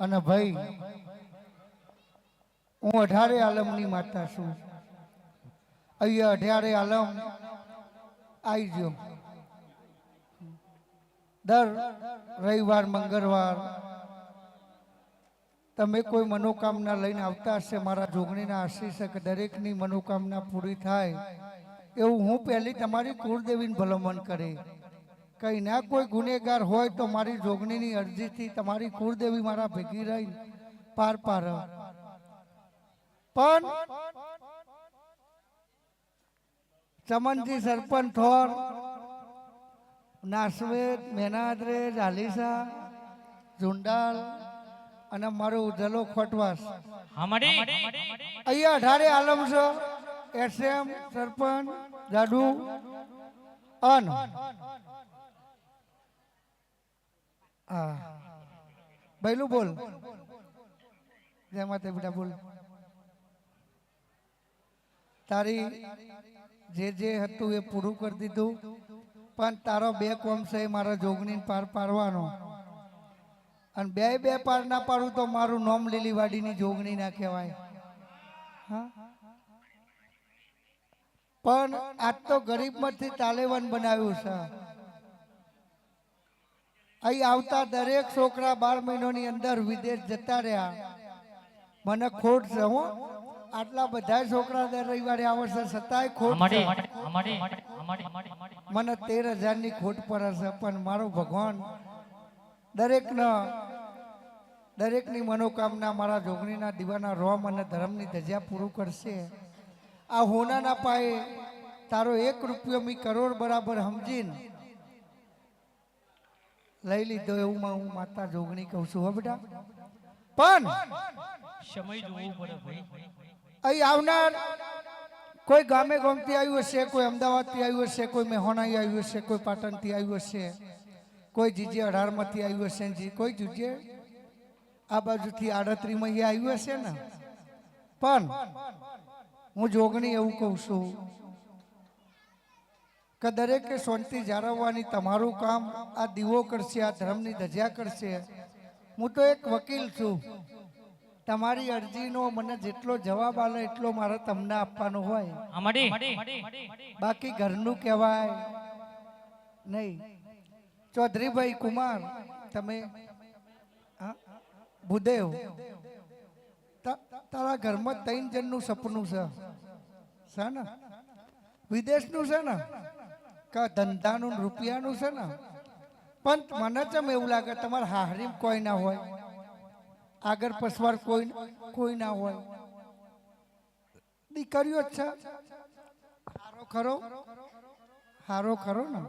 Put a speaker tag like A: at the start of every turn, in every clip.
A: અને ભાઈ, હું અઢારે આલમની માતા છું. અહીંયા અઢારે આલમ આવી ગયો. દર રવિવાર, મંગળવાર તમે કોઈ મનોકામના લઈને આવતા હશે, મારા જોગણીના આશીષ કે દરેકની મનોકામના પૂરી થાય. એવું હું પહેલી તમારી કુળદેવીને ભલામણ કરી. કઈ ના કોઈ ગુનેગાર હોય તો મારી જોગણીની અરજીથી તમારી કુળદેવી મારા ભેગી રહી પાર પાર પણ ચમનજી સરપંચ થોર નાસવેદ મેનાદરે જાલીસા ઝુંડાલ અને મારો ઉજલો ખોટવાસ.
B: હમડી.
A: અહીંયા અઢારે આલમ છે એસએમ સરપંચ જાડુ અન. હા. બૈલું બોલ. જય માતા બેટા બોલ. તારી જે જે હતું એ પૂરું કરી દીધું. પણ તારો બે કોમ છે મારા જોગણી પાર પાડવાનો. અને બે બે પાર ના પાડું તો મારું નોમ લીલીવાડીની જોગણી ના કહેવાય. હા? પણ આજ તો ગરીબમાંથી તાલેવાન બનાવ્યું છે. અહીં આવતા દરેક છોકરા બાર મહિનાની અંદર વિદેશ જતા રહ્યા. મને ખોટ છે હું. આટલા બધા છોકરા દર રવિવારે આવે છે. છતાંય ખોટ મને તેર હજારની ખોટ પર હશે પણ મારો ભગવાન દરેકના દરેકની મનોકામના મારા જોગણીના દીવાના રોમ અને ધર્મની ધજા પૂરું કરશે. આ હોનાના પાયે તારો એક રૂપિયો મી કરોડ બરાબર સમજીને લઈ લીધો એવું માં હું માતા જોગણી કહું છું હો બેટા. પણ
B: સમય જોવું પડે ભાઈ.
A: અહીં આવનાર કોઈ ગામે ગામથી આવ્યું હશે કોઈ અમદાવાદથી આવ્યું હશે કોઈ મેહોણાઈ આવ્યું હશે કોઈ પાટણથી આવ્યું હશે કોઈ જીજે અઢારમાંથી આવ્યું હશે ને જી- કોઈ જીજે આ બાજુથી આડત્રીમાં અહીંયા આવ્યું હશે ને? પણ હું જોગણી એવું કહું છું કે દરેકે શાંતિ જાળવવાની તમારું કામ આ દીવો કરશે આ ધર્મની ધજા કરશે. હું તો એક વકીલ છું. તમારી અરજીનો મને જેટલો જવાબ આલે એટલો મારે તમને આપવાનો હોય. બાકી ઘરનું કહેવાય નહીં. ચૌધરીભાઈ કુમાર તમે? ભૂદેવ તારા ઘરમાં ત્રણ જણનું સપનું છે. છે ને? વિદેશનું છે ને? કે ધંધાનું રૂપિયાનું છે ને? પણ મને ચમ એવું લાગે તમારા હાહરીમ કોઈ ના હોય. આગળ પસવાર કોઈ કોઈ ના હોય. દીકરીઓ જ છે. હારો ખરો? હારો ખરો ને?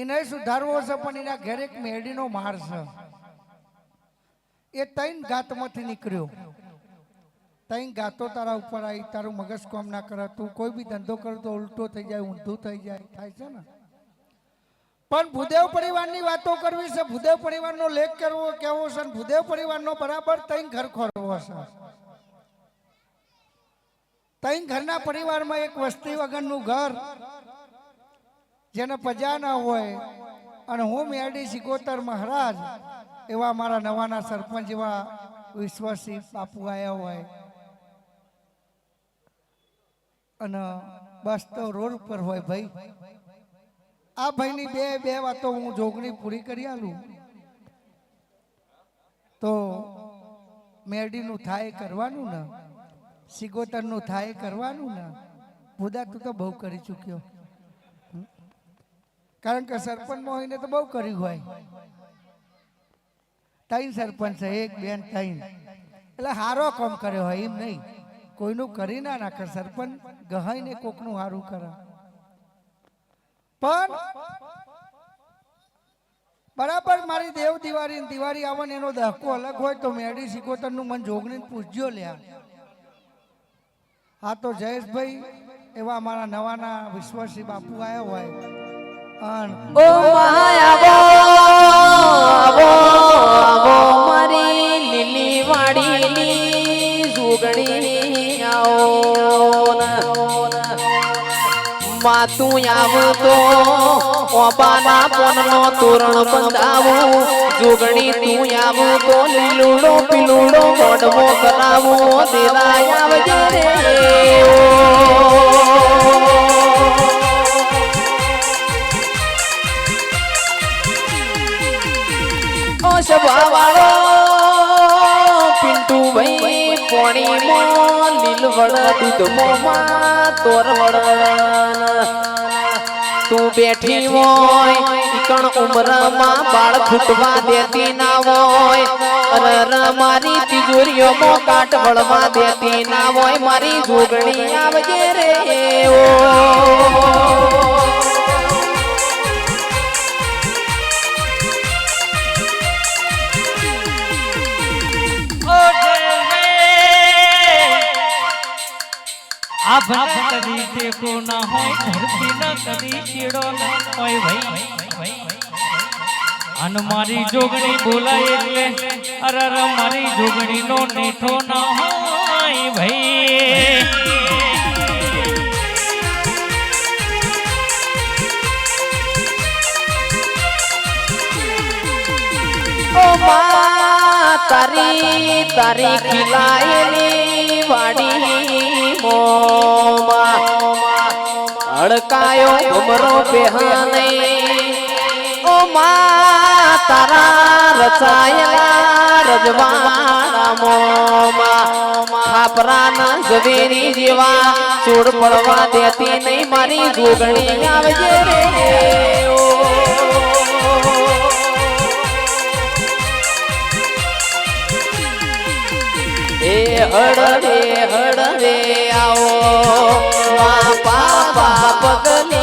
A: એને સુધારવો છે, પણ એના ઘેર એક મેળીનો માર છે. એ ત્રણ ગાતમાંથી નીકળ્યો. ત્રણ ગાતો તારા ઉપર આવી તારું મગજ કોમ ના કરે, તું કોઈ બી ધંધો કરો તો ઉલટો થઈ જાય, ઊંધું થઈ જાય, થાય છે ને? પણ ભૂદેવ પરિવારની વાતો કરવી છે, ભૂદેવ પરિવારનો લેખ કરવો, કેવો છે ભૂદેવ પરિવારનો બરાબર તઈ ઘર ખોરવો છે. તઈ ઘરના પરિવારમાં એક વસ્તી વગરનું ઘર, જેને પજા ના હોય, અને હું મેરડી સિકોતર મહારાજ, એવા મારા નવાના સરપંચ એવા વિશ્વાસી બાપુ આવ્યા હોય. અને બસ તો રોડ ઉપર હોય ભાઈ. આ ભાઈની બે બે વાતો હું જોગણી પૂરી કરી આલું. તો મેરડીનું થાય કરવાનું ને, સિગોતરનું થાય કરવાનું ને, ભૂદા તું તો બહુ કરી ચૂક્યો? કારણ કે સરપંચમાં હોઈને તો બહુ કર્યું હોય. ત્રણ સરપંચ એક બેન, ત્રણ. એટલે હારો કામ કર્યો હોય, એમ નહીં. કોઈનું કરી ના નાખે, સરપંચ ગહાઈને કોકનું હારું કરે. પણ બરાબર મારી દેવ દિવાળી દિવાળી આવે એનો દહકો અલગ હોય તો મેડી સિકોતરનું મન જોગણી પૂછજો લ્યા. હા તો જયેશભાઈ એવા અમારા નવાના વિશ્વાસી બાપુ આવ્યા હોય.
C: ઓ માતું આવતો ઓબાના પોનનો તોરણ બંધાવું. જોગણી તું આવું તો લીલુડો પીલુડો મોઢવો કરાવો. દેરાય આવજે રે. ઓ સભાવાળો પિન્ટુ ભાઈ પોણીમાં લીલવડ મોમાં તોરવડ તું બેઠી હોય ઈકણ ઉમરમાં બાળ ફૂટવા દેતી ના હોય. અરર મારી તિજોરીઓમાં કાટ વળવા દેતી ના હોય. મારી જોગણી આવજે રે ઓ
B: આ ભલે કદી ટેકો ના હોય ધરતી ના કદી ચીડો ના હોય ભાઈ. અન મારી જોગણી બોલાય એટલે અરર મારી જોગણી નો નેઠો ના હોય ભાઈ.
C: ઓ મા તારી તારી ખીલાયેલી વાડી મોમાં અડકાયો ભમરો બેહાને. ઓ મા, તારા રચાયેલા રજવાડા જેવા ચૂડ પડવા દેતી નહીં. મારી જોગણી આવજે રે, ઓ એ હળવે હળવે આવો. મા પાપા પગલી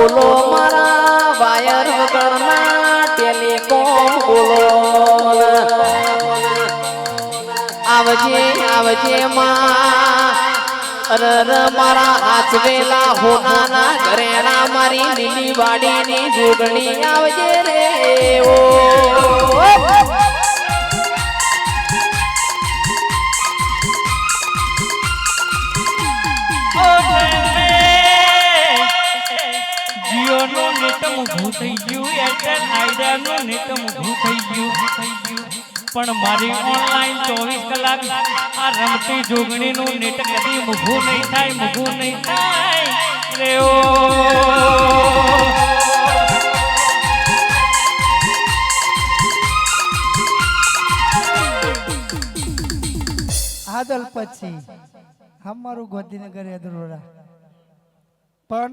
C: બોલો મારા વાયર વગરના ટેલિકોમ બોલો આવજે આવજે માં. અરર મારા હાચવેલા હોનાના ઘરેણા મારી લીલી વાડીની જોગણી આવજે રે, ઓ.
B: પણ મારી ઓનલાઈન ચોવીસ કલાક આ રમતી જોગણી નું નેટ કદી ઊભું નહીં થાય, ઊભું નહીં થાય.
A: આદલ પછી અમારું ગોધીનગર યદરોડા પણ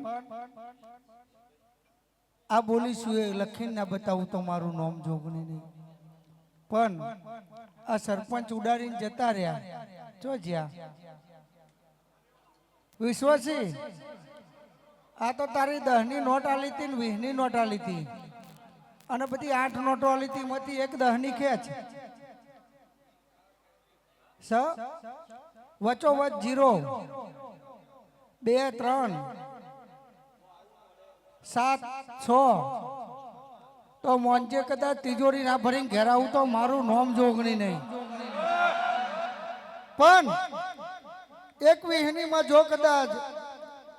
A: આ બોલીશું એ લખીને ના બતાવું તો મારું નામ જોગણી નહીં. પણ આ સરપંચ ઉડાડીને જતા રહ્યા. જો જ્યાં. વિશ્વાસી, આ તો તારી દહની નોટ આલી હતી ને વીસની નોટ આલી હતી અને બધી આઠ નોટો આલી હતી એમાંથી એક દહની ખેંચ. સ, વચોવચ જીરો. બે, ત્રણ. સાત છ. તો મોંજે કદાચ તિજોરી ના ભરીને ઘેરાવું તો મારું નોમ જોગણી નહીં. પણ એક વિહનીમાં જો કદાચ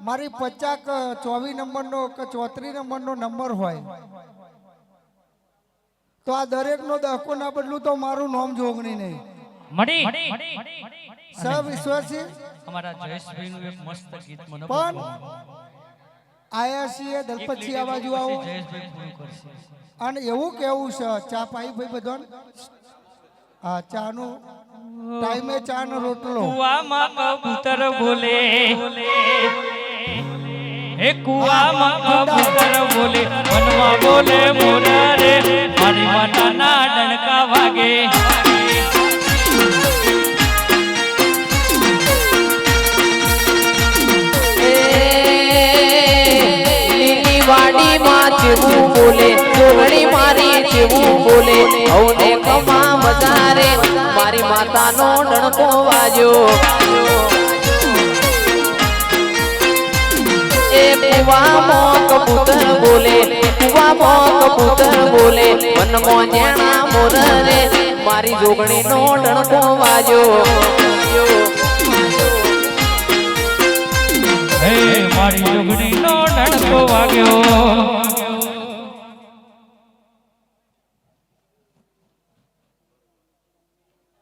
A: મારી પચાક ચોવીસ નંબરનો કે ચોત્રીસ નંબરનો નંબર હોય તો આ દરેકનો દહકો ના બદલું તો મારું નોમ જોગણી નહીં. સ વિશ્વાસી
B: અમારા જયેશભાઈ એક મસ્ત ગીત મને
A: પણ. આયા છીએ દલપતસિંહ આ બાજુ આવો અને એવું કેવું છે ચા પાઈ ભાઈ બધો હા ચાનું ટાઈમે ચા નો રોટલો
B: કુવામાં કબૂતર બોલે. હે કુવામાં કબૂતર બોલે. મનમાં બોલે મોરા રે. મારી માતાના ડણકા વાગે.
C: જેવું બોલે જોગણી મારી જેવું બોલે. હવને કમા મજારે મારી માતાનો ડણકો વાજ્યો કુવામાં કબૂતર બોલે, કુવામાં કબૂતર બોલે. મનમાં જેણા મોર રે મારી જોગણીનો ડણકો વાજ્યો
B: હે, મારી જોગણીનો ડણકો વાગ્યો.